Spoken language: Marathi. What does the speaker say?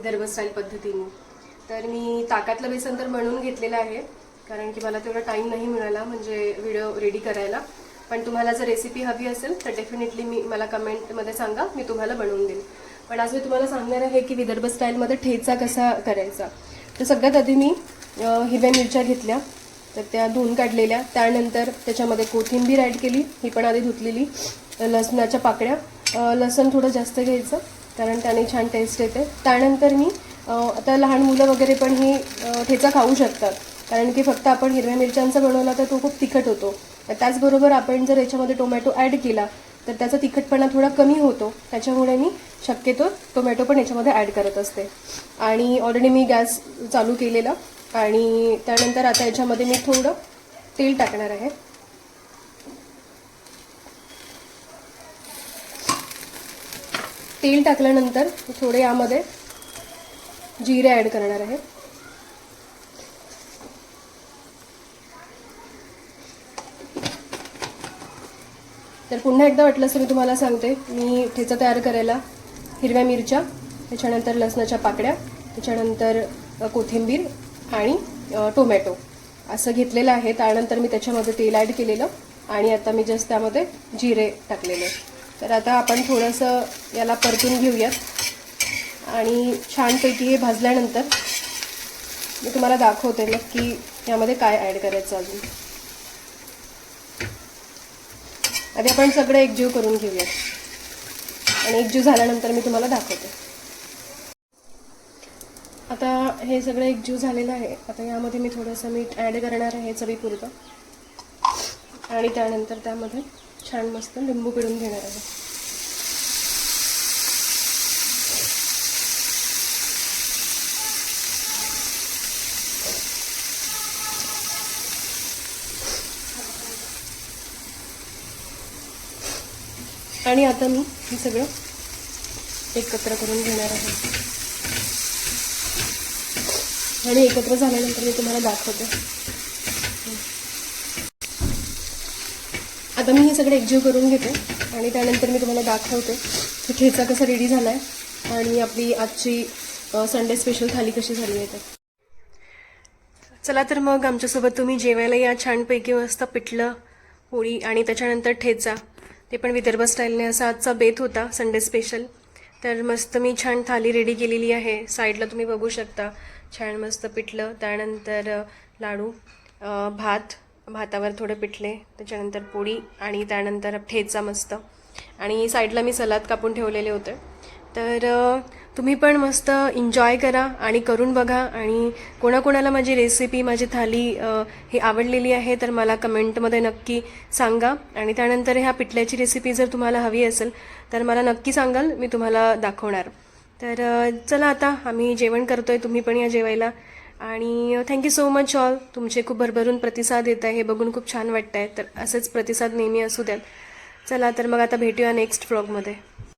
विदर्भ स्टाईल पद्धतीने. तर मी ताकातलं बेसन तर बनवून घेतलेलं आहे कारण की मला तेवढा टाईम नाही मिळाला म्हणजे व्हिडिओ रेडी करायला. पण तुम्हाला जर रेसिपी हवी असेल तर डेफिनेटली मी मला कमेंटमध्ये सांगा मी तुम्हाला बनवून देईन पण आज मी तुम्हाला सांगणार आहे की विदर्भ स्टाईलमध्ये ठेचा कसा करायचा. तर सगळ्यात आधी मी हिरव्या मिरच्या घेतल्या तर त्या धुवून काढलेल्या. त्यानंतर त्याच्यामध्ये कोथिंबीर ॲड केली ही पण आधी धुतलेली. लसणाच्या पाकड्या लसण थोडं जास्त घ्यायचं. कारण त्याने छान टेस्ट येते त्यानंतर मी आता लहान मुलं वगैरे पण ही ठेचा खाऊ शकतात. कारण की फक्त आपण हिरव्या मिरच्यांचा बनवला तर तो खूप तिखट होतो. तर त्याचबरोबर आपण जर याच्यामध्ये टोमॅटो ॲड केला तर त्याचा तिखटपणा थोडा कमी होतो. त्याच्यामुळे मी शक्यतो टोमॅटो पण याच्यामध्ये ॲड करत असते. आणि ऑलरेडी मी गॅस चालू केलेला. आणि त्यानंतर आता याच्यामध्ये मी थोडं तेल टाकणार आहे. तेल टाकल्यानंतर थोडे यामध्ये जिरे ॲड करणार आहे. तर पुन्हा एकदा वाटलं असं मी तुम्हाला सांगते मी ठेचा तयार करायला हिरव्या मिरच्या त्याच्यानंतर लसणाच्या पाकड्या त्याच्यानंतर कोथिंबीर आणि टोमॅटो. असं घेतलेलं आहे त्यानंतर मी त्याच्यामध्ये तेल ॲड केलेलं आणि आता मी जस्ट त्यामध्ये जिरे टाकलेले. तर आता आपण थोडंसं याला परतून घेऊयात. आणि छानपैकी हे भाजल्यानंतर मी तुम्हाला दाखवते नक्की यामध्ये काय ॲड करायचं अजून. आधी आपण सगळं एकजीव करून घेऊयात. आणि एकजीव झाल्यानंतर मी तुम्हाला दाखवते. आता हे सगळं एकजीव झालेलं आहे. आता यामध्ये मी थोडंसं मीठ ॲड करणार आहे चवीपुरतं. आणि त्यानंतर त्यामध्ये छान मस्त लिंबू पिळून घेणार आहे. आणि आता मी हे सगळं एकत्र करून घेणार आहे. आणि एकत्र झाल्यानंतर मी तुम्हाला दाखवते. आता मी हे सगळं एकजीव करून घेते आणि त्यानंतर मी तुम्हाला दाखवते की ठेचा कसा रेडी झाला आहे आणि आपली आजची संडे स्पेशल थाली कशी झाली आहे तर. चला तर मग आमच्यासोबत तुम्ही जेवायला या. छानपैकी मस्त पिठलं पोळी आणि त्याच्यानंतर ठेचा. ते पण विदर्भ स्टाईलने असा आजचा बेत होता संडे स्पेशल तर मस्त मी छान थाली रेडी केलेली आहे. साईडला तुम्ही बघू शकता. छान मस्त पिठलं. त्यानंतर लाडू भात भातावर थोडे पिठले त्याच्यानंतर पोळी आणि त्यानंतर ठेचा मस्त. आणि साईडला मी सलाद कापून ठेवलेले होते. तर तुम्ही पण मस्त एन्जॉय करा आणि करून बघा. आणि कोणाकोणाला माझी रेसिपी माझी थाली ही आवडलेली आहे तर मला कमेंटमध्ये नक्की सांगा. आणि त्यानंतर ह्या पिठल्याची रेसिपी जर तुम्हाला हवी असेल तर मला नक्की सांगाल मी तुम्हाला दाखवणार. तर चला आता आम्ही जेवण करतोय तुम्ही पण या जेवायला. आणि थँक्यू सो मच ऑल तुमचे खूप भरभरून प्रतिसाद येत आहे हे बघून खूप छान वाटत आहे तर असेच प्रतिसाद नेहमी असू द्यात चला तर मग आता भेटूया नेक्स्ट व्लॉगमध्ये